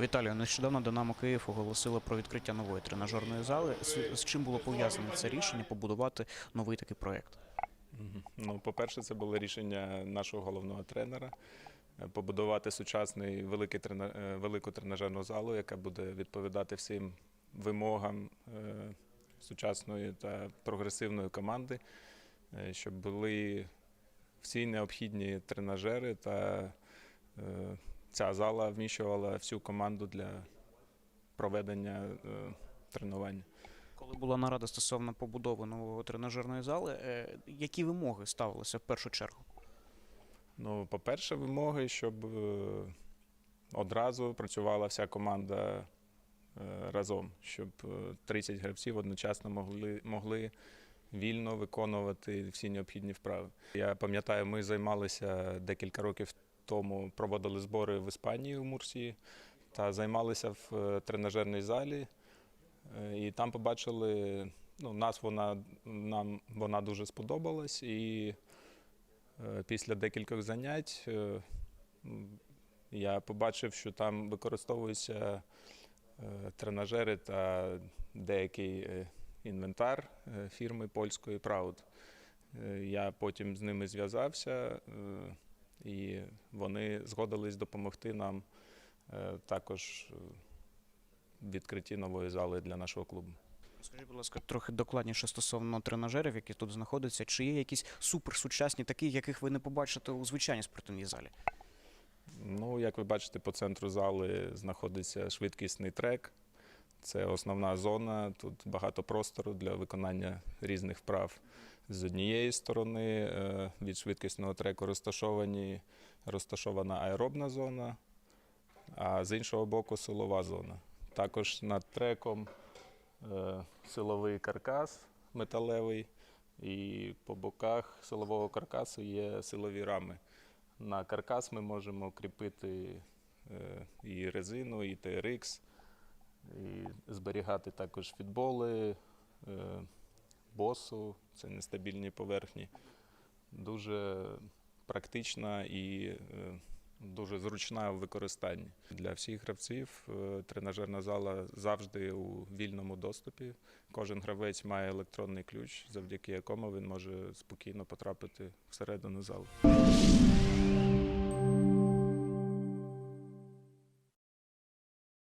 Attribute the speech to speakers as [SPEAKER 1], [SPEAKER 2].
[SPEAKER 1] Віталію, нещодавно Динамо Київ оголосило про відкриття нової тренажерної зали. З, чим було пов'язане це рішення побудувати новий такий проєкт?
[SPEAKER 2] Ну, по-перше, це було рішення нашого головного тренера е, побудувати сучасний великий трена... е, велику тренажерну залу, яка буде відповідати всім вимогам е, сучасної та прогресивної команди, щоб були всі необхідні тренажери та ця зала вміщувала всю команду для проведення е, тренувань.
[SPEAKER 1] Коли була нарада стосовно побудови нової тренажерної зали, е, які вимоги ставилися в першу чергу?
[SPEAKER 2] Ну, по-перше, вимоги, щоб е, одразу працювала вся команда разом, щоб е, 30 гравців одночасно могли, могли вільно виконувати всі необхідні вправи. Я пам'ятаю, ми займалися декілька років тому, проводили збори в Іспанії у Мурсії та займалися в е, тренажерній залі. Е, І там побачили, ну, нас вона, нам вона дуже сподобалась. І Е, Після декількох занять я побачив, що там використовуються тренажери та деякий інвентар фірми польської Proud. Я потім з ними зв'язався, і вони згодились допомогти нам е, також в відкритті нової зали для нашого клубу.
[SPEAKER 1] Скажіть, будь ласка, трохи докладніше стосовно тренажерів, які тут знаходяться. Чи є якісь суперсучасні, такі, яких ви не побачите у звичайній спортивній залі?
[SPEAKER 2] Ну, як ви бачите, по центру зали знаходиться швидкісний трек. Це основна зона. Тут багато простору для виконання різних вправ. З однієї сторони е, від швидкісного треку розташовані, розташована аеробна зона, а з іншого боку силова зона. Також над треком е, силовий каркас металевий, і по боках силового каркасу є силові рами. На каркас ми можемо кріпити е, і резину, і TRX, і зберігати також фітболи, е, босу, це нестабільні поверхні. Дуже практична і е, дуже зручна в використанні. Для всіх гравців е, тренажерна зала завжди у вільному доступі. Кожен гравець має електронний ключ, завдяки якому він може спокійно потрапити всередину залу.